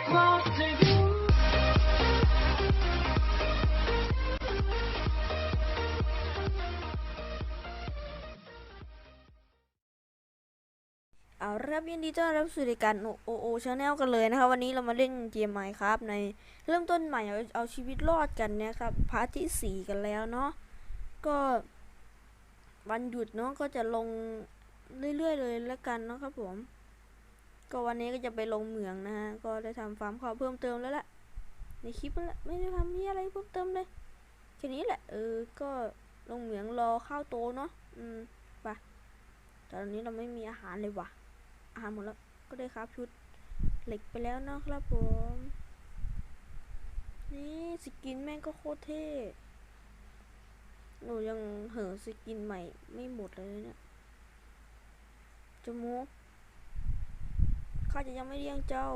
เอาครับยินดีต้อนรับสู่รายการโอโอชาแนลกันเลยนะครับ วันนี้เรามาเล่นเกมใหม่ครับ ในเริ่มต้นใหม่เอาเอาชีวิตรอดกันเนี่ยครับพาร์ทที่สี่กันแล้วเนาะก็วันหยุดเนาะก็จะลงเรื่อยๆเลยแล้วกันเนาะครับผม ก็วันนี้ก็จะไปลงเหมืองนะฮะ ก็ได้ทำฟาร์มข้าวเพิ่มเติมแล้วแหละ ในคลิปนั่นแหละไม่ได้ทำนี่อะไรเพิ่มเติมเลย แค่นี้แหละ เออ ก็ลงเหมืองรอข้าวโตเนาะ อืมไปแต่ตอนนี้เราไม่มีอาหารเลยว่ะ อาหารหมดแล้ว ก็ได้ครับชุดเหล็กไปแล้วนะครับผม นี่สกินแม่งก็โคตรเท่หนูยังเห่อสกินใหม่ไม่หมดเลยเนี่ยจมูก ข้าจะยังไม่เลี้ยงเจ้า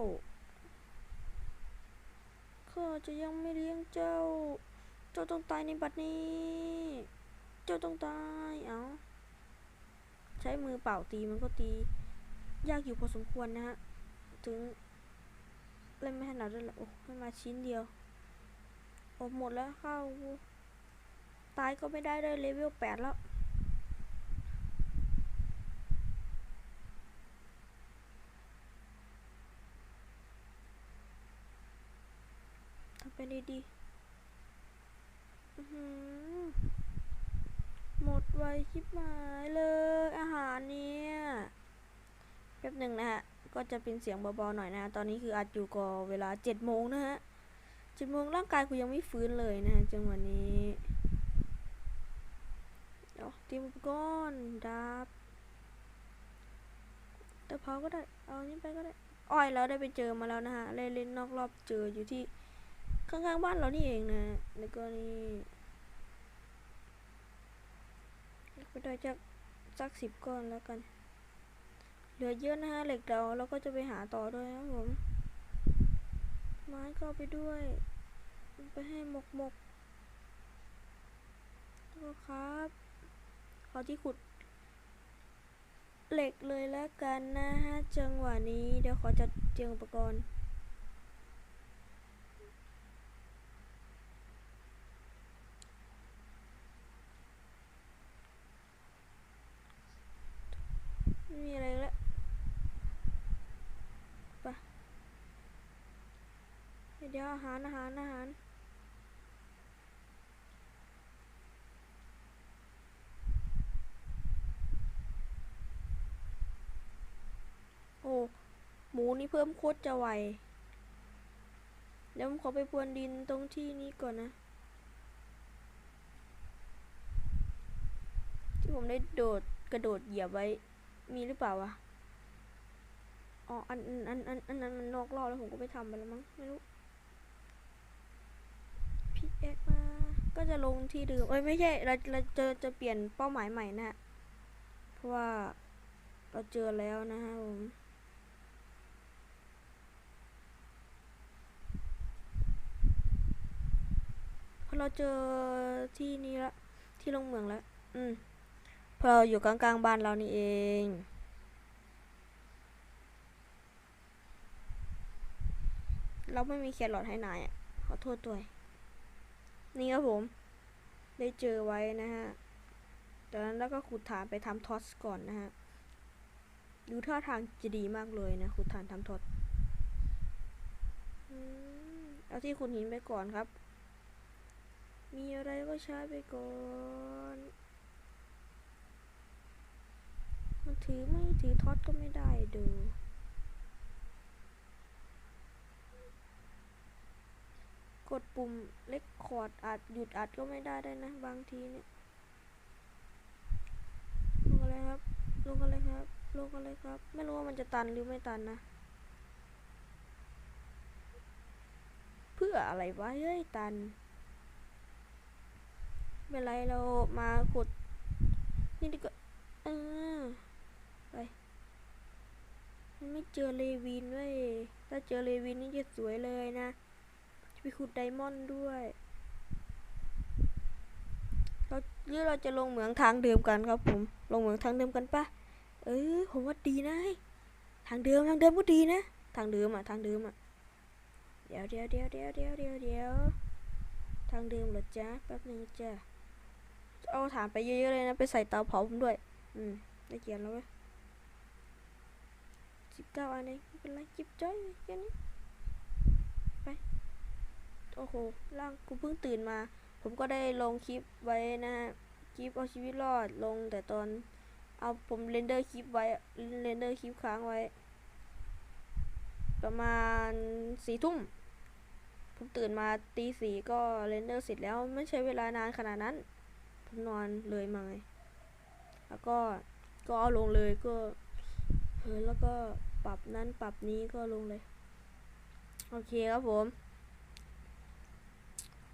ข้าจะยังไม่เลี้ยงเจ้า เจ้าต้องตายในบัดนี้ เจ้าต้องตาย เอาใช้มือเป่าตีมันก็ตี ยากอยู่พอสมควรนะฮะ ถึงเล่นไม่ถนัดด้วยแหละโอ้ให้มาชิ้นเดียว โอ้หมดแล้วข้าตายก็ไม่ได้เลยเลเวลแปดแล้ว ไปดีดีๆอื้อหือหมดไวชิบหายเลยอาหารเนี่ยแป๊บหนึ่งนะฮะ ก็จะเป็นเสียงเบาๆหน่อยนะ ตอนนี้คืออัดอยู่ก็เวลาเจ็ดโมงนะฮะเจ็ดโมงร่างกายกูยังไม่ฟื้นเลยนะจังหวะนี้เดี๋ยวเตรียมกรณ์ดาบตะเภาก็ได้ เอานี้ไปก็ได้อ้อยเราได้ไปเจอมาแล้วนะฮะเล่นเล่นนอกรอบเจออยู่ที่ ข้างๆบ้านเรานี่เองนะ แล้วก็นี่ก็ได้จากสักสิบก้อนแล้วกัน เหลือเยอะนะฮะเหล็กเราเราก็จะไปหาต่อด้วยนะครับผม ไม้ก็ไปด้วย ไปให้หมกหมกแล้วก็ครับขอที่ขุดเหล็กเลยแล้วกันนะฮะจังหวะนี้เดี๋ยวขอจัดเตรียมอุปกรณ์ ไม่มีอะไรแล้วไป เดี๋ยวอาหารอาหารอาหารโอ้หมูนี่เพิ่มโคตรจะไวเดี๋ยวผมขอไปพรวนดินตรงที่นี้ก่อนนะ ที่ผมได้โดดกระโดดเหยียบไว้มีหรือเปล่าวะอ๋อ อัน อัน อัน อันนั้นมันนอกรอบแล้วผมก็ไปทำไปแล้วมั้ง ไม่รู้ พีเอ็กมา ก็ จะลงที่เดิมเอ้ยไม่ใช่เราเราจะจะเปลี่ยนเป้าหมายใหม่นะฮะเพราะว่าเราเจอแล้วนะฮะผมพอเราเจอที่นี้ละที่ลงเมืองแล้ว อืมพอเราอยู่กลางๆบ้านเรานี่เองเราไม่มีแครอทให้นายอะ ขอโทษด้วย นี่ครับผม ได้เจอไว้นะฮะจากนั้นแล้วก็ขุดฐานไปทำทอสก่อนนะฮะดูท่าทางจะดีมากเลยนะขุดฐานทำทอสอืมเอาที่ขุดหินไปก่อนครับ มีอะไรก็ใช้ไปก่อนมันถือไม่ถือท็อตก็ไม่ได้ดู ดปุ่มเล็กคอร์ดอัดหยุดอัดก็ไม่ได้ได้นะ บางทีเนี่ยลงอะไรครับลงอะไรครับลงอะไรครับ ไม่รู้ว่ามันจะตันหรือไม่ตันนะ เพื่ออะไรวะเฮ้ยตันไม่เป็นไรเรามาขุดนี่ดีกว่าเออไปไม่เจอเลวินเว้ยถ้าเจอเลวินนี่จะสวยเลยนะ จะไปขุดไดมอนด์ด้วย เราหรือเราจะลงเหมืองทางเดิมกันครับผม ลงเหมืองทางเดิมกันปะเออผมว่าดีนะ ทางเดิมทางเดิมก็ดีนะ ทางเดิมอะทางเดิมอะดี๋ยวเดี๋ยวเดี๋ยวเดี๋ยวเดี๋ยวเดี๋ยวเดี๋ยวทางเดิมเหรอจ๊ะแป๊บนึงจ้ะเอาฐานไปเยอะๆเลยนะ ไปใส่เตาเผาผมด้วย อืมได้เกียนแล้วเว้ยสิบเก้าอันเองไม่เป็นไรจิบจ้อยแค่นี้ไป โอ้โห ร่างกูเพิ่งตื่นมา ผมก็ได้ลงคลิปไว้นะฮะ คลิปเอาชีวิตรอดลงแต่ตอน เอาผมเรนเดอร์คลิปไว้ เรนเดอร์คลิปค้างไว้ ประมาณสี่ทุ่ม ผมตื่นมาตีสี่ก็เรนเดอร์เสร็จแล้วไม่ใช้เวลานานขนาดนั้น ผมนอนเลยมาไงแล้วก็ ก็เอาลงเลยก็เออแล้วก็ปรับนั้นปรับนี้ก็ลงเลย โอเคครับผม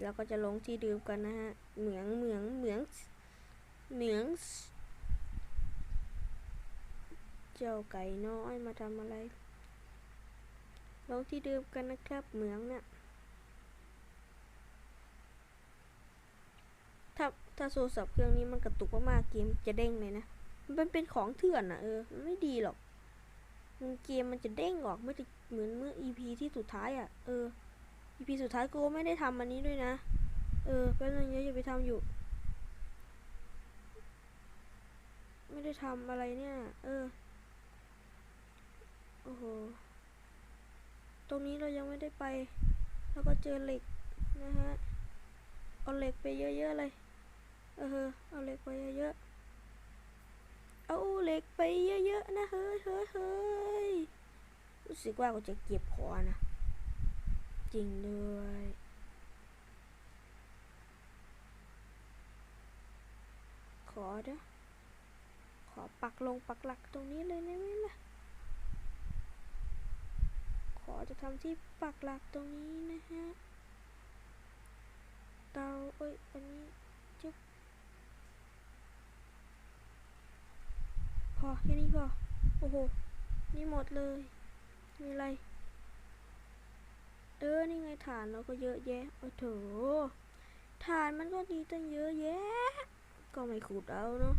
แล้วก็จะลงที่เดิมกันนะฮะ เหมืองเหมืองเหมืองเหมือง เจ้าไก่น้อยมาทำอะไร ลงที่เดิมกันนะครับเหมืองเนี่ยถ้าถ้าโทรศัพท์เครื่องนี้มันกระตุกมากๆเกมจะเด้งเลยนะ มันเป็นของเถื่อนอะเออไม่ดีหรอกมันเกมมันจะเด้งออกไม่เหมือนเมื่อ EP ที่สุดท้ายอะ เออ EP สุดท้ายกูไม่ได้ทำอันนี้ด้วยนะ เออแป๊บนึงเดี๋ยจะไปทำอยู่ ไม่ได้ทำอะไรเนี่ย เออ โอ้โห ตรงนี้เรายังไม่ได้ไป แล้วก็เจอเหล็กนะฮะ เอาเหล็กไปเยอะๆเลย เออ เอาเหล็กไปเยอะๆ เอาเหล็กไปเยอะๆนะเฮ้ยเฮ้ยเฮ้ยรู้สึกว่ากูจะเก็บคอนะ จริงด้วย ขอเด้อขอปักลงปักหลักตรงนี้เลยได้ไหมล่ะ ขอจะทำที่ปักหลักตรงนี้นะฮะ เตาเอ้ย อันนี้จึ๊บพอแค่นี้พอ โอ้โห นี่หมดเลย มีอะไร เออ นี่ไงฐานเราก็เยอะแยะ โอ้โถฐานมันก็ดีตั้งเยอะแยะ ก็ไม่ขุดเอาเนาะ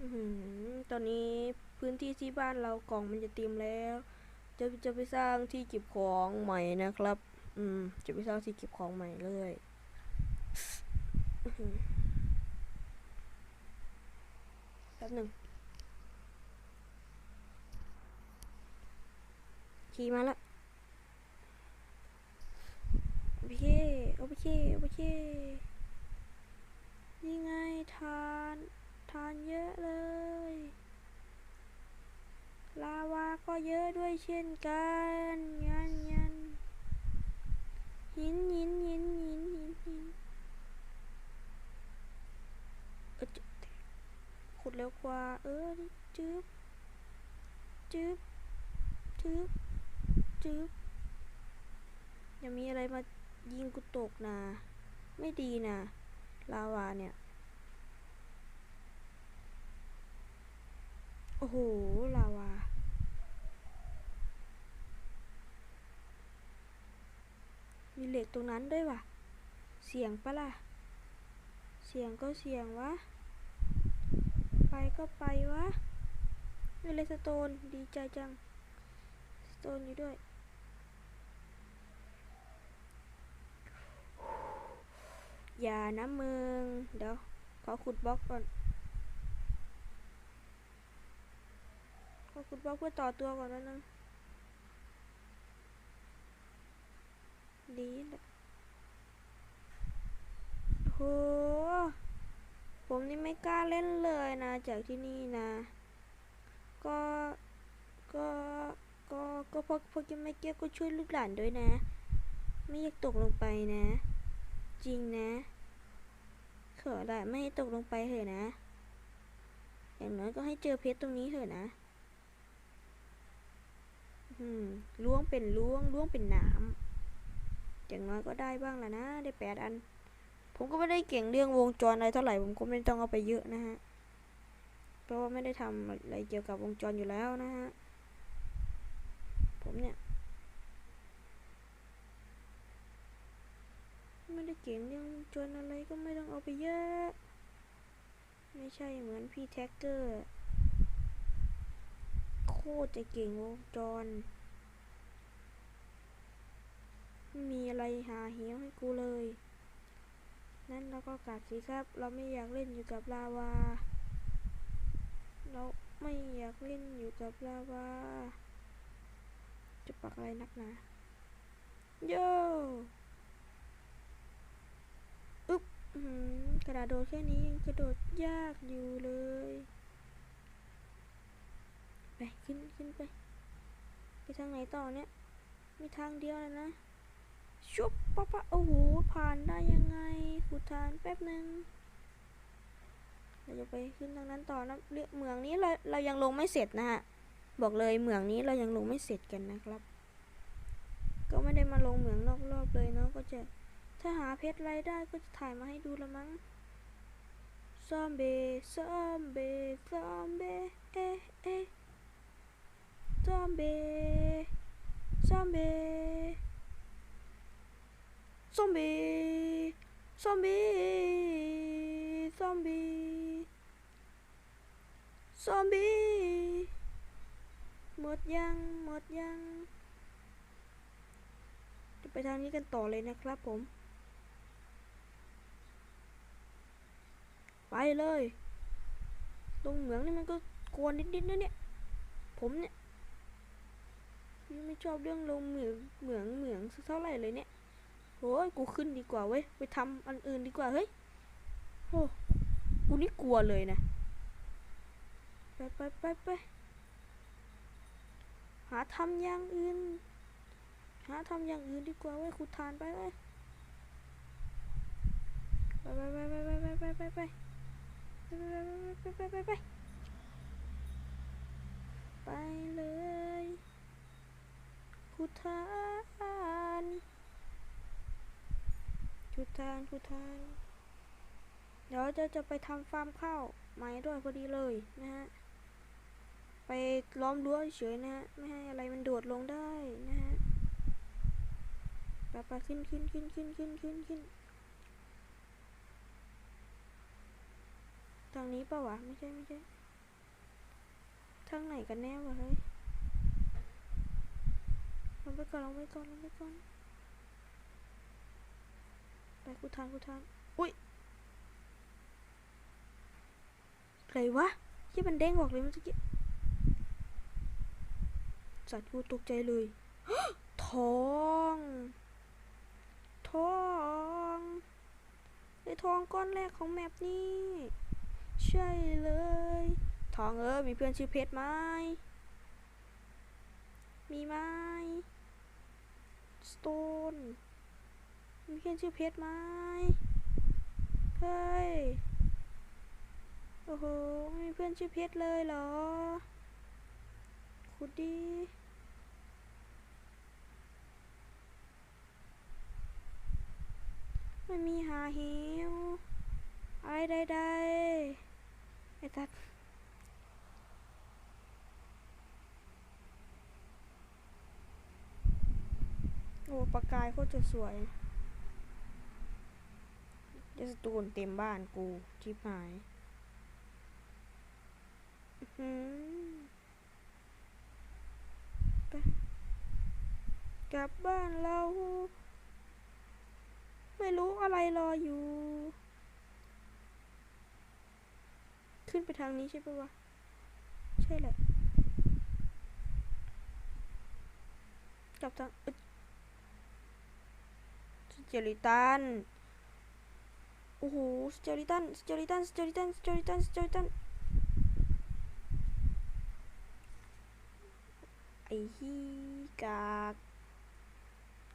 อื้อหือตอนนี้พื้นที่ที่บ้านเรากล่องมันจะเต็มแล้ว จะจะไปสร้างที่เก็บของใหม่นะครับ อืม จะไปสร้างที่เก็บของใหม่เลยแป๊บหนึ่งขี่มาละโอเคโอเคโอเคนี่ไงทานทานเยอะเลย ลาวาก็เยอะด้วยเช่นกันยันยันหินหินหินหินหินหินเออขุดเร็วกว่า เออจึ๊บจึ๊บจึ๊บจึ๊บย่ามีอะไรมา ยิงกูตกนะ ไม่ดีนะลาวาเนี่ย โอ้โห ลาวา มีเหล็กตรงนั้นด้วยว่ะ เสียงปะล่ะ เสียงก็เสียงวะ ไปก็ไปวะมีเลสโตน ดีใจจัง สโตนอยู่ด้วย อย่านะมึง เดี๋ยว ขอขุดบล็อกก่อน ขอขุดบล็อกเพื่อต่อตัวก่อนนะนึงดีแหละโห ผมนี่ไม่กล้าเล่นเลยนะ จากที่นี่นะ ก็ ก็ ก็ ก็พอพอกินไม่เกี้ยก็ช่วยลูกหลานด้วยนะ ไม่อยากตกลงไปนะ จริงนะ ขอละไม่ให้ตกลงไปเถอะนะ อย่างน้อยก็ให้เจอเพชรตรงนี้เถอะนะอืมล้วงเป็นล้วงล้วงเป็นหนามอย่างน้อยก็ได้บ้างละนะ ได้แปดอัน ผมก็ไม่ได้เก่งเรื่องวงจรอะไรเท่าไหร่ ผมก็ไม่ต้องเอาไปเยอะนะฮะ เพราะว่าไม่ได้ทำอะไรเกี่ยวกับวงจรอยู่แล้วนะฮะ ผมเนี่ย ไม่ได้เก่งเรื่องวงจรอะไรก็ไม่ต้องเอาไปเยอะ ไม่ใช่เหมือนพี่แท็กเกอร์ โคตรจะเก่งวงจรมีอะไรหาเหวให้กูเลย นั่นเราก็กลับสิครับ เราไม่อยากเล่นอยู่กับลาวา เราไม่อยากเล่นอยู่กับลาวา จะปักอะไรนักหนาโย่ กระดาษโดดแค่นี้ยังกระโดดยากอยู่เลย ไปขึ้นขึ้นไป ไปทางไหนต่อเนี่ย มีทางเดียวแล้วนะ ชุบปะปะโอ้โห ผ่านได้ยังไงขุดทานแป๊บหนึ่งเราจะไปขึ้นทางนั้นต่อนะเรื่องเหมืองนี้เราเรายังลงไม่เสร็จนะฮะ บอกเลยเหมืองนี้เรายังลงไม่เสร็จกันนะครับ ก็ไม่ได้มาลงเหมืองนอกรอบเลยเนาะ ก็จะ ถ้าหาเพชรไรได้ก็จะถ่ายมาให้ดูละมั้ง ซอมเบซอมเบซอมเบเอเอซอมเบซอมเบซอมบี้ซอมบี้ซอมบี้ซอมบี้หมดยังหมดยัง จะไปทางนี้กันต่อเลยนะครับผม ไปเลยลงเหมืองนี่มันก็กวนนิดๆนะเนี่ย ผมเนี่ยยังไม่ชอบเรื่องลงเหมืองเหมืองเหมืองสักเท่าไหร่เลยเนี่ยโอ้ยกูขึ้นดีกว่าเว้ยไปทำอันอื่นดีกว่าเฮ้ยโอ้กูนี่กลัวเลยนะไปไปไปไปหาทำอย่างอื่น หาทำอย่างอื่นดีกว่าเว้ยขุดทานไปเว้ยไปไปไปไปไปไปไปไป ไปไปไปไปไปเลยขุดทานขุดทานขุดทาน เดี๋ยวจะจะไปทำฟาร์มข้าวใหม่ด้วยพอดีเลยนะฮะ ไปล้อมรั้วเฉยนะฮะ ไม่ให้อะไรมันโดดลงได้นะฮะไปไปขึ้นขึ้นขึ้นขึ้นขึ้นขึ้นขึ้น ทางนี้เปล่าวะ ไม่ใช่ไม่ใช่ ทางไหนกันแน่วะเฮ้ยลงไปก่อนลงไปก่อนลงไปก่อน ไปกูทานกูทานอุ้ยอะไรวะที่มันเด้งออกเลยเมื่อกี้สัตว์กูตกใจเลยทองทองไอทองก้อนแรกของแมปนี้ ใช่เลย ทองเออมีเพื่อนชื่อเพชรไหมมีไหมสโตนมีเพื่อนชื่อเพชรไหมเฮ้ย โอ้โหไม่มีเพื่อนชื่อเพชรเลยเหรอขุดดีไม่มีหาหิวอะไรใดๆ อ้ตัดโอ้ประกายโคตรจะสวยเดสตูนเต็มบ้านกูชิบหายอื้อหือไปกลับบ้านเรา ไม่รู้อะไรรออยู่ ขึ้นไปทางนี้ใช่ปะวะ ใช่แหละกลับทางอึดสเจลิตัน โอ้โหสเจลิตันสเจลิตันสเจลิตันสเจลิตันสเจลิตันไอ้ฮีกาก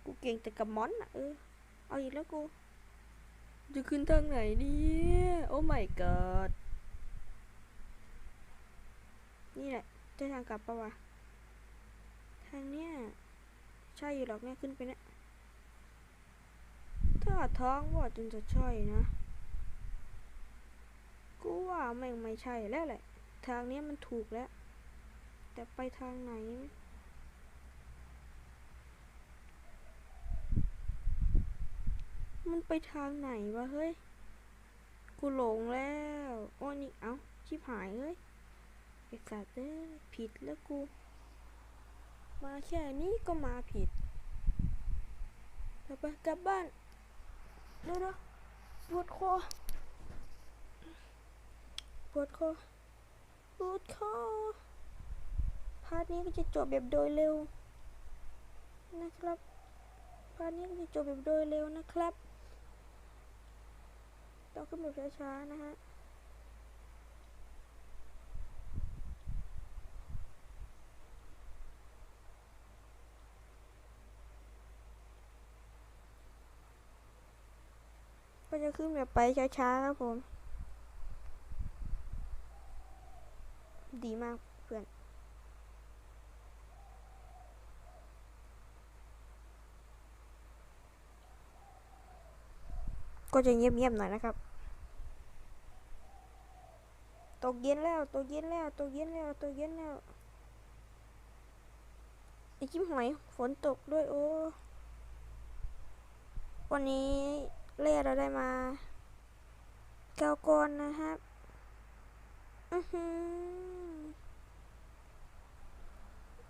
กูเก่งแต่กับมอนอะเออ เอาอีกแล้วกู จะขึ้นทางไหนเนี่ย โอ้ my god นี่แหละจะทางกลับปะวะ ทางเนี้ย ใช่อยู่หรอกเนี่ยขึ้นไปเนี่ยถ้าท้องว่าจนจะใช่นะ กูว่าแม่งไม่ใช่แล้วแหละ ทางเนี้ยมันถูกแล้ว แต่ไปทางไหนมันไปทางไหนวะเฮ้ย กูหลงแล้ว โอ้นี่ เอ้า ชิบหายเฮ้ย ไอ้สัตว์เอ้ยผิดแล้วกู มาแค่นี้ก็มาผิดไปไปไปกลับบ้านเลยวเดี๋ยวปวดคอปวดคอปวดคอพาร์ทนี้ก็จะจบแบบโดยเร็ว นะครับพาร์ทนี้ก็จะจบแบบโดยเร็วนะครับ ต้องขึ้นแบบช้าๆนะฮะ ก็จะขึ้นแบบไปช้าๆครับผม ดีมากเพื่อน ก็จะเงียบๆหน่อยนะครับ ตกเย็นแล้ว ตกเย็นแล้ว ตกเย็นแล้ว ตกเย็นแล้วไอจิ้มหอยฝนตกด้วยโอ้วันนี้ เล่เราได้มาเกาก้อนนะครับอือหือ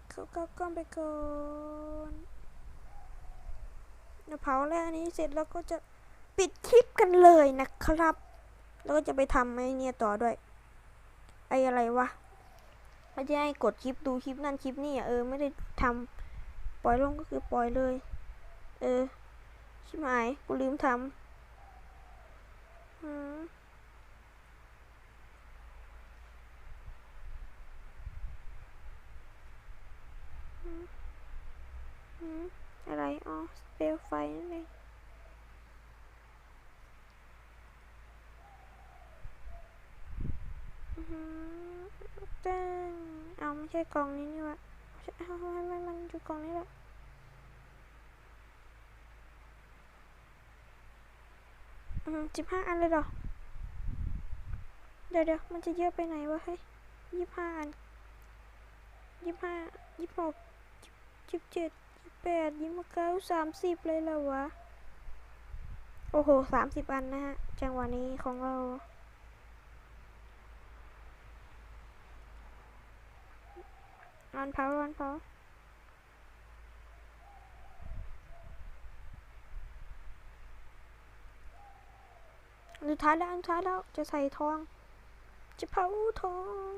เขาเก้าก้อนไปก่อนเผาแล้วอันนี้เสร็จแล้วก็จะปิดคลิปกันเลยนะครับ แล้วก็จะไปทำไอ้เนี่ยต่อด้วย ไอ้อะไรวะเขาจะให้กดคลิปดูคลิปนั่นคลิปนี่เออไม่ได้ทำปล่อยลงก็คือปล่อยเลย เออชิบหายกูลืมทำ อืมอืมอืมอะไรอ๋อสเปลไฟนั่นเอง สิบห้าอันเลยเหรอ เดี๋ยวเดี๋ยวมันจะเยอะไปไหนวะเฮ้ยยี่ห้าอันยี่ห้ายี่หกยี่เจ็ดยี่แปดยี่สิบเก้าสามสิบเลยเหรอวะ โอ้โหสามสิบอันนะฮะ จังหวะนี้ของเราร้อนเผาร้อนเผา สุดท้ายแล้วอันสุดท้ายแล้วจะใส่ทอง จะเผาทอง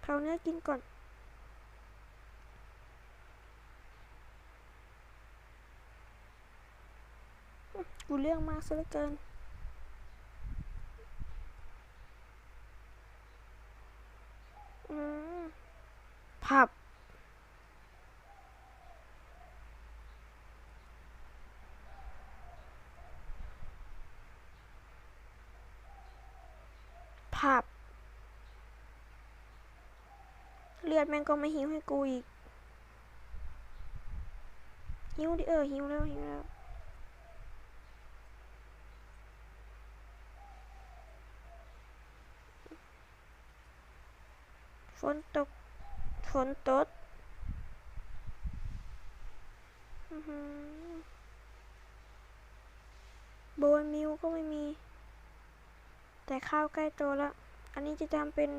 เผาเนื้อกินก่อนกูเรื่องมากซะเหลือเกินอืมผับ อดแม่งก็ไม่หิวให้กูอีก หิวดิเออหิวแล้วหิวแล้วฝนตกฝนตกโบนมิวก็ไม่มี แต่ข้าวใกล้โตแล้ว อันนี้จะทำเป็น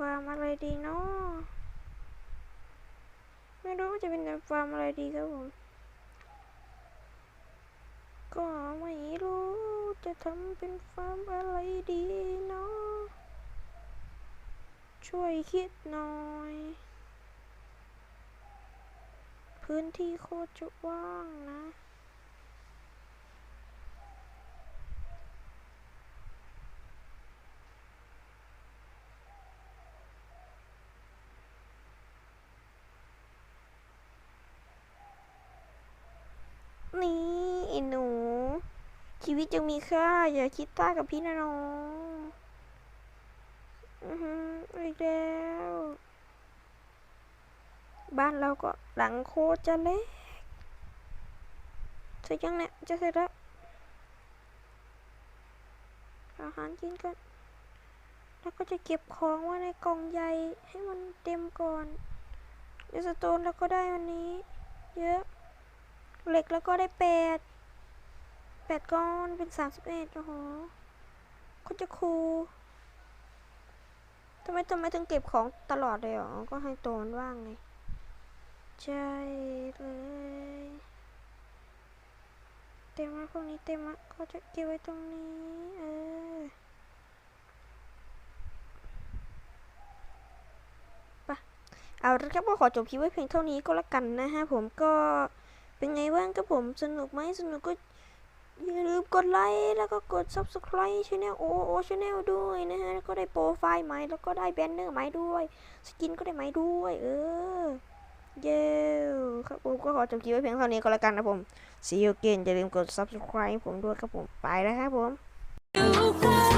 ฟาร์มอะไรดีเนาะไม่รู้ว่าจะเป็นฟาร์มอะไรดีครับผม ก็ไม่รู้จะทำเป็นฟาร์มอะไรดีเนาะช่วยคิดหน่อย พื้นที่โคตรจะว่างนะ นี่ไอ้หนู ชีวิตยังมีค่า อย่าคิดต้ากับพี่นะน้องอือหืออีกแล้ว บ้านเราก็หลังโคตรจะเล็กเสร็จยังเนี่ยจะเสร็จแล้วอาหารกินกันแล้วก็จะเก็บของไว้ในกล่องใหญ่ให้มันเต็มก่อนเดสโตนแล้วก็ได้วันนี้ เยอะ เหล็กแล้วก็ได้แปด แปดก้อนเป็นสามสิบเอ็ดโอ้โหเขาจะครูทำไมทำไมถึงเก็บของตลอดเลยอ๋อก็ให้โตมันว่างไงใช่เลย เต็มละพวกนี้เต็มละก็จะเก็บไว้ตรงนี้เออไปะเอาละครับก็ขอจบคลิปไว้เพียงเท่านี้ก็แล้วกันนะฮะผมก็เป็นไงบ้างครับผมสนุกไหมสนุกก็ อย่าลืมกดไลค์แล้วก็กด subscribe ช anel โอโอ channel ด้วยนะฮะแล้วก็ได้โปรไฟล์ใหม่แล้วก็ได้แบนเนอร์ใหม่ด้วย สกินก็ได้ใหม่ด้วย เออ เย้ครับผมก็ขอจบคลิปไว้เพียงเท่านี้ก็แล้วกันนะผม See you again อย่าลืมกด subscribe ผมด้วยครับผมไปแล้วครับผม